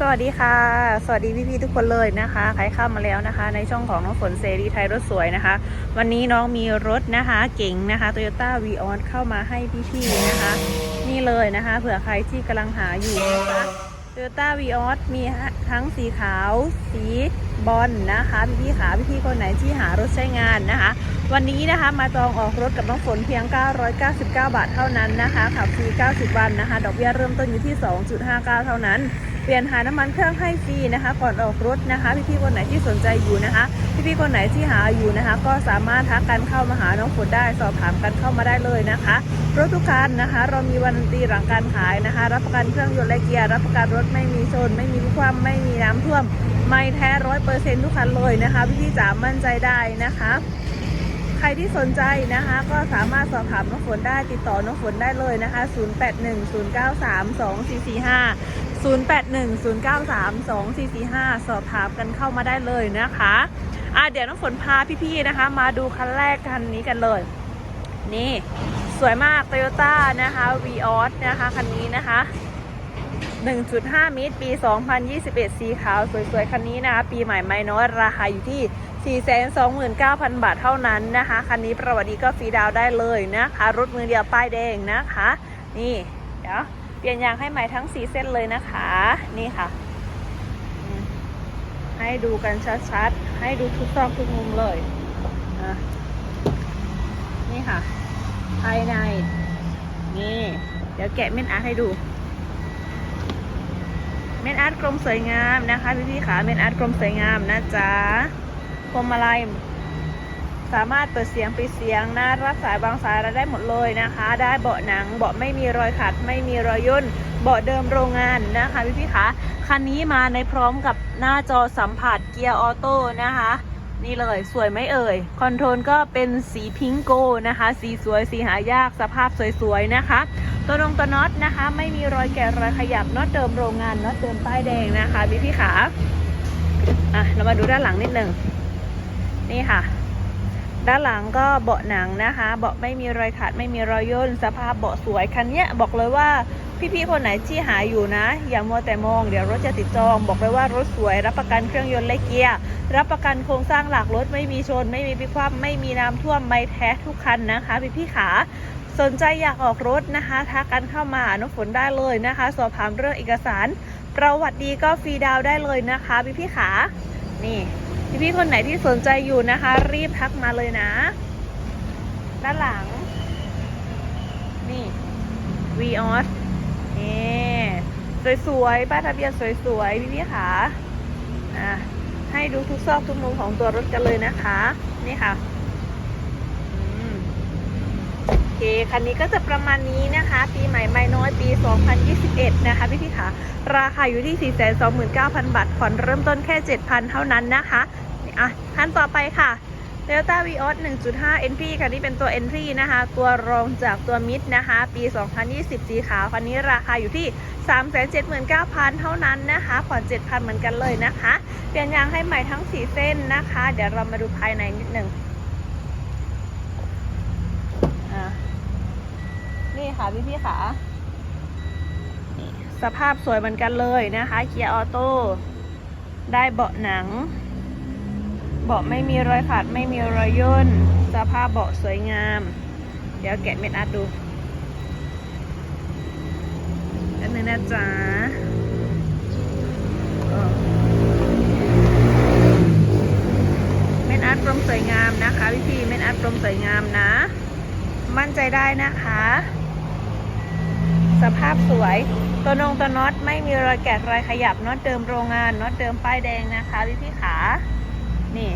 สวัสดีค่ะ สวัสดีพี่ๆทุกคนเลยนะคะใครเข้ามาแล้วนะคะ ในช่องของน้องฝนเซรีไทยรถสวยนะคะ วันนี้น้องมีรถนะคะเก๋งนะคะ Toyota v ีออเข้ามาให้พี่ๆนะคะ นี่เลยนะคะเผื่อใครที่กำลังหาอยู่นะคะ Toyota v ีออมีทั้งสีขาว สีบอลนะคะพี่ๆขาพี่ๆคนไหนที่หารถใช้งานนะคะ วันนี้นะคะมาจองออกรถกับน้องฝนเพียง 999 บาทเท่านั้นนะคะขับฟรี 90 วันนะคะ ดอกเบี้ยเริ่มต้นอยู่ที่ 2.59 เท่านั้น เปลี่ยนหาน้ำมันเครื่องให้ฟรีนะคะ ก่อนออกรถนะคะ พี่ๆคนไหนที่สนใจอยู่นะคะ พี่ๆคนไหนที่หาอยู่นะคะ ก็สามารถทักกันเข้ามาหาน้องฝนได้สอบถามกันเข้ามาได้เลยนะคะรถทุกคันนะคะ เรามีวันตีหลังการขายนะคะ รับประกันเครื่องยนต์และเกียร์รับประกันรถไม่มีชน ไม่มีความไม่มีน้ำท่วมไม่แท้ร้อยเปอร์เซ็นต์ทุกคันเลยนะคะ พี่ๆจ๋ามั่นใจได้นะคะ ใครที่สนใจนะคะ ก็สามารถสอบถามน้องฝนได้ติดต่อน้องฝนได้เลยนะคะ 0810932445 0810932445 สอบถามกันเข้ามาได้เลยนะคะอะเดี๋ยวน้องฝนพาพี่ๆนะคะ มาดูคันแรกคันนี้กันเลย นี่ สวยมาก Toyota นะคะ v ีออสนะคะ คันนี้นะคะ 1.5 มิตร ปี 2021 สีขาวสวยๆ คันนี้นะคะ ปีใหม่ไม่น้อยราคาอยู่ที่ 429,000 บาทเท่านั้นนะคะ คันนี้ประวัติดีก็ฟรีดาวได้เลยนะคะ รถมือเดียวป้ายแดงนะคะ นี่เดี๋ยวเปลี่ยนยางให้ใหม่ทั้ง 4 เส้นเลยนะคะ นี่ค่ะ ให้ดูกันชัดๆ ให้ดูทุกซอกทุกมุมเลย นี่ค่ะ ภายใน นี่ เดี๋ยวแกะเม่นอาร์ให้ดู เมนอาร์ตกลมสวยงามนะคะพี่พี่ๆขาเมนอาร์ตกลมสวยงามนะจ๊ะพวงมาลัยสามารถเปิดเสียงปิดเสียงนะรับสายบางสายเราได้หมดเลยนะคะ ได้เบาะหนังเบาะไม่มีรอยขัด ไม่มีรอยย่นเบาะเดิมโรงงานนะคะพี่พี่ๆขาคันนี้มาในพร้อมกับหน้าจอสัมผัสเกียร์ออโต้นะคะ นี่เลยสวยไหมเอ่ย คอนโทรลก็เป็นสีพิงโกนะคะ สีสวยสีหายากสภาพสวยๆนะคะ ตัวนงตัวน็อตนะคะ ไม่มีรอยแกะรอยขยับน็อตเดิมโรงงานน็อตเดิมป้ายแดงนะคะพี่พี่ขาอะเรามาดูด้านหลังนิดหนึ่งนี่ค่ะ ด้านหลังก็เบาะหนังนะคะ เบาะไม่มีรอยขาดไม่มีรอยย่นสภาพเบาะสวยคันเนี้ยบอกเลยว่า พี่ๆคนไหนที่หาอยู่นะ อย่ามัวแต่มองเดี๋ยวรถจะติดจอง บอกเลยว่ารถสวย รับประกันเครื่องยนต์และเกียร์รับประกันโครงสร้างหลักรถไม่มีชน ไม่มีพิความไม่มีน้ำท่วมไม่แท้ทุกคันนะคะ พี่ๆขาสนใจอยากออกรถนะคะทักกันเข้ามาหาน้องฝนได้เลยนะคะ สอบถามเรื่องเอกสาร ประวัติดีก็ฟรีดาวได้เลยนะคะ พี่พี่ๆขา นี่ พี่พี่ๆคนไหนที่สนใจอยู่นะคะ รีบทักมาเลยนะ ด้านหลัง นี่วีออส นี่สวยๆป้ายทะเบียนสวยๆพี่พี่ๆขาอะให้ดูทุกซอกทุกมุมของตัวรถกันเลยนะคะ นี่ค่ะโอเคคันนี้ก็จะประมาณนี้นะคะ ปีใหม่ไม่น้อยปี 2021 นะคะพี่พี่ๆค่ะราคาอยู่ที่ 429,000 บาทผ่อนเริ่มต้นแค่ 7,000 เท่านั้นนะคะอะขั้นต่อไปค่ะ Delta Vios 1.5 Entry คันนี้เป็นตัว Entry นะคะ ตัวรองจากตัวมิดนะคะ ปี 2020 สีขาว คันนี้ราคาอยู่ที่ 379,000 เท่านั้นนะคะ ผ่อน 7,000 เหมือนกันเลยนะคะ เปลี่ยนยางให้ใหม่ทั้ง 4 เส้นนะคะ เดี๋ยวเรามาดูภายในนิดหนึ่งนี่ค่ะพี่พี่ๆค่ะ สภาพสวยเหมือนกันเลยนะคะ เกียร์ออโต้ ได้เบาะหนัง เบาะไม่มีรอยขาดไม่มีรอยย่นสภาพเบาะสวยงาม เดี๋ยวแกะเม็ดอัดดูอันนี้นะจ๊ะเม็ดอัดกลมสวยงามนะคะพี่พี่เม็ดอัดกลมสวยงามนะ มั่นใจได้นะคะ สภาพสวยตัวนงตัวน็อตไม่มีรอยแกะรอยขยับน็อตเดิมโรงงานน็อตเดิมป้ายแดงนะคะพี่พี่ขา นี่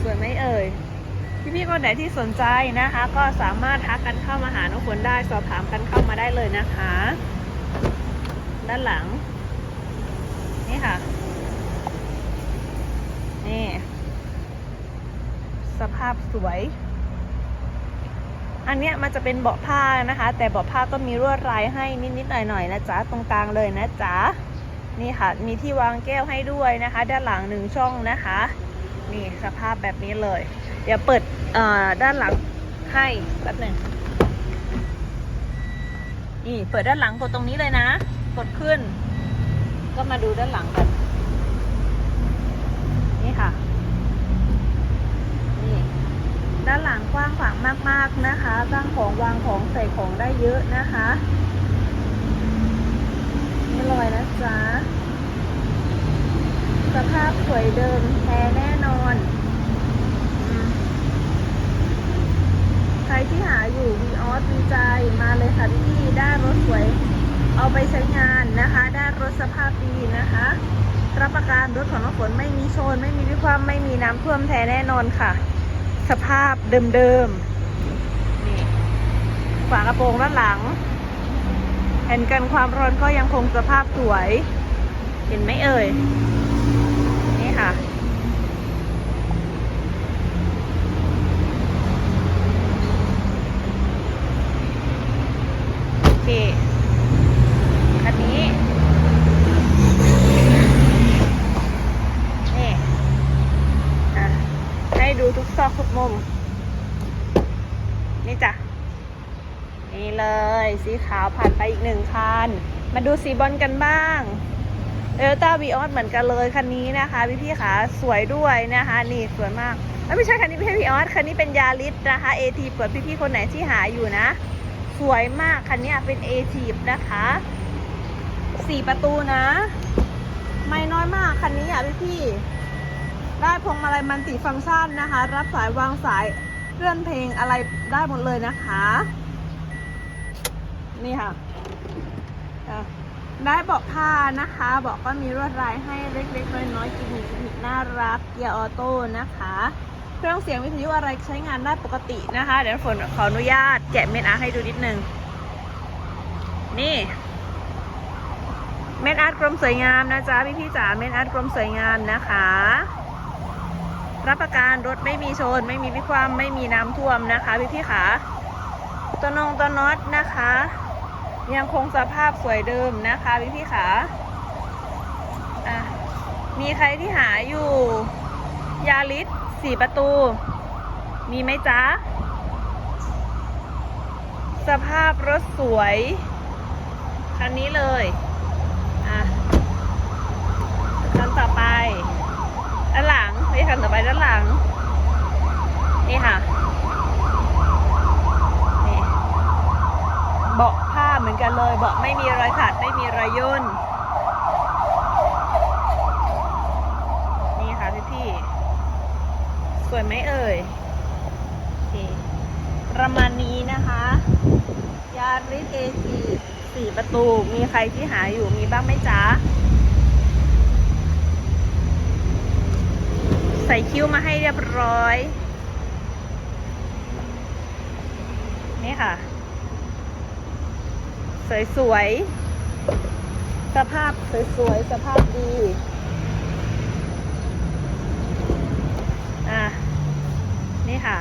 สวยไหมเอ่ยพี่พี่ๆคนไหนที่สนใจนะคะ ก็สามารถทักกันเข้ามาหาน้องฝนได้ สอบถามกันเข้ามาได้เลยนะคะ ด้านหลัง นี่ค่ะ นี่ สภาพสวยอันเนี้ยมันจะเป็นเบาะผ้านะคะ แต่เบาะผ้าก็มีลวดลายให้นิดๆหน่อยๆนะจ๊ะ ตรงกลางเลยนะจ๊ะ นี่ค่ะ มีที่วางแก้วให้ด้วยนะคะ ด้านหลังหนึ่งช่องนะคะ นี่สภาพแบบนี้เลย เดี๋ยวเปิดด้านหลังให้แป๊บหนึ่งนี่เปิดด้านหลังกดตรงนี้เลยนะ กดขึ้น ก็มาดูด้านหลังกัน นี่ค่ะ นี่ด้านหลังกว้างขวางมากๆนะคะตั้งของวางของใส่ของได้เยอะนะคะ ลอยนะจ๊ะ สภาพสวยเดิมแท้แน่นอน ใครที่หาอยู่วีออสวีใจมาเลยค่ะพี่ ได้รถสวย เอาไปใช้งานนะคะ ได้รถสภาพดีนะคะ รับประกันรถของน้องฝนไม่มีโชน ไม่มีวิความไม่มีน้ำท่วมแท้แน่นอนค่ะ สภาพเดิมๆนี่ฝากระโปรงด้านหลัง ผ่นกันความร้อนก็ยังคงสภาพสวย เห็นไหมเอ่ย นี่ค่ะ โอเคคันนี้ นี่อะให้ดูทุกซอกทุกมุม นี่จ้ะ นี่เลย สีขาวผ่านไปอีกหนึ่งคัน มาดูสีบอลกันบ้างเอลต้าวีออสเหมือนกันเลยคันนี้นะคะพี่พี่ๆขาสวยด้วยนะคะ นี่สวยมากไม่ใช่คันนี้ไม่ใช่วีออสคันนี้เป็นยาริสนะคะเอทีเปิดพี่พี่ๆคนไหนที่หาอยู่นะ สวยมากคันนี้เป็นเอทีนะคะสี่ประตูนะ ไม่น้อยมากคันนี้อะพี่พี่ๆได้พวงมาลัยมันติฟังก์ชันนะคะ รับสายวางสายเลื่อนเพลงอะไรได้หมดเลยนะคะ นี่ค่ะได้เบาะผ้านะคะเบาะก็มีลวดลายให้เล็กๆน้อยๆกิมมิคกิมมิคน่ารักเกียร์ออโต้นะคะ เครื่องเสียงวิทยุอะไรใช้งานได้ปกตินะคะ เดี๋ยวฝนขออนุญาตแกะเมนอาร์ให้ดูนิดนึง นี่ เมนอาร์กรมสวยงามนะจ๊ะพี่ๆจ๋าเมนอาร์กรมสวยงามนะคะ รับประกันรถไม่มีชน ไม่มีพิความไม่มีน้ำท่วมนะคะพี่พี่ๆขาตัวนงตัวน็อตนะคะ ยังคงสภาพสวยเดิมนะคะพี่พี่ขาอะมีใครที่หาอยู่ ยาลิสสี่ประตู มีไหมจ๊ะ สภาพรถสวย คันนี้เลย อะคันต่อไป ด้านหลังไม่คันต่อไปด้านหลัง นี่ค่ะ นี่ เบาะผ้าเหมือน กันเลย เบาะไม่มีรอยขาดไม่มีรอยย่นนี่ค่ะพี่พี่ๆสวยไหมเอ่ยโอเคประมาณนี้นะคะยาริสเอซีสี่ประตูมีใครที่หาอยู่มีบ้างไหมจ๊ะใส่คิ้วมาให้เรียบร้อย นี่ค่ะ สวยๆ สภาพสวยๆ สภาพดี อะ นี่ค่ะ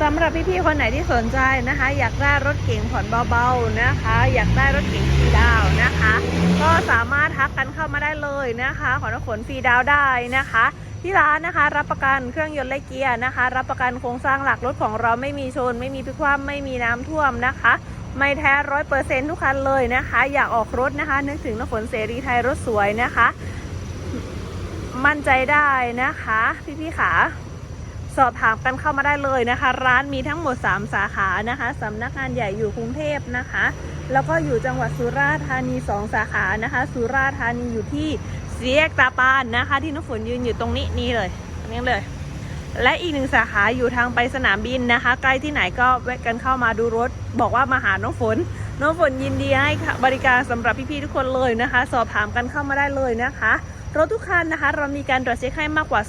สำหรับพี่ๆ คนไหนที่สนใจนะคะ อยากได้รถเก๋งผ่อนเบาๆนะคะ อยากได้รถเก๋งฟรีดาวนะคะ ก็สามารถทักกันเข้ามาได้เลยนะคะ ขอน้ำฝนฟรีดาวได้นะคะ ที่ร้านนะคะรับประกันเครื่องยนต์และเกียร์นะคะ รับประกันโครงสร้างหลักรถของเราไม่มีชน ไม่มีพลิกคว่ำไม่มีน้ำท่วมนะคะ ไม่แท้ร้อยเปอร์เซ็นทุกคันเลยนะคะ อยากออกรถนะคะ นึกถึงน้ำฝนเสรีไทยรถสวยนะคะ มั่นใจได้นะคะ พี่ๆขาสอบถามกันเข้ามาได้เลยนะคะ ร้านมีทั้งหมด 3 สาขานะคะสำนักงานใหญ่อยู่กรุงเทพนะคะ แล้วก็อยู่จังหวัดสุราษฎร์ธานี 2 สาขานะคะ สุราษฎร์ธานีอยู่ที่ สีแยกตาปานนะคะ ที่น้ำฝนยืนอยู่ตรงนี้นี่เลยนี่เลย และอีกหนึ่งสาขาอยู่ทางไปสนามบินนะคะ ใกล้ที่ไหนก็แวะกันเข้ามาดูรถ บอกว่ามาหาน้องฝน น้องฝนยินดีให้บริการสำหรับพี่ๆทุกคนเลยนะคะ สอบถามกันเข้ามาได้เลยนะคะรถทุกคันนะคะ เรามีการตรวจเช็คให้มากกว่า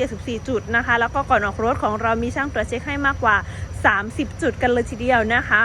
274 จุดนะคะ แล้วก็ก่อนออกรถของเรามีช่างตรวจเช็คให้มากกว่า 30 จุดกันเลยทีเดียวนะคะ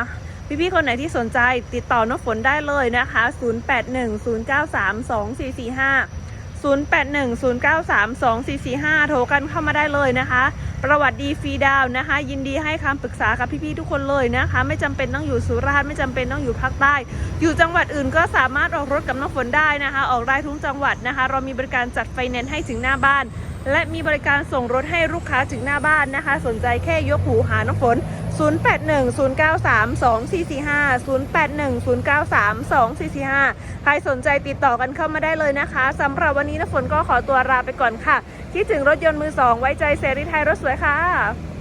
พี่ๆคนไหนที่สนใจติดต่อน้องฝนได้เลยนะคะ 0810932445 0810932445 โทรกันเข้ามาได้เลยนะคะ ประวัติดีฟรีดาวนะคะ ยินดีให้คำปรึกษากับพี่ๆทุกคนเลยนะคะ ไม่จำเป็นต้องอยู่สุราษฎร์ไม่จำเป็นต้องอยู่ภาคใต้ อยู่จังหวัดอื่นก็สามารถออกรถกับน้องฝนได้นะคะ ออกได้ทุกจังหวัดนะคะ เรามีบริการจัดไฟแนนซ์ให้ถึงหน้าบ้านและมีบริการส่งรถให้ลูกค้าถึงหน้าบ้านนะคะ สนใจแค่ยกหูหาน้ำฝน 0810932445 0810932445 ใครสนใจติดต่อกันเข้ามาได้เลยนะคะสำหรับวันนี้นะฝนก็ขอตัวลาไปก่อนค่ะ คิดถึงรถยนต์มือสองไว้ใจเซรีไทยรถสวยค่ะ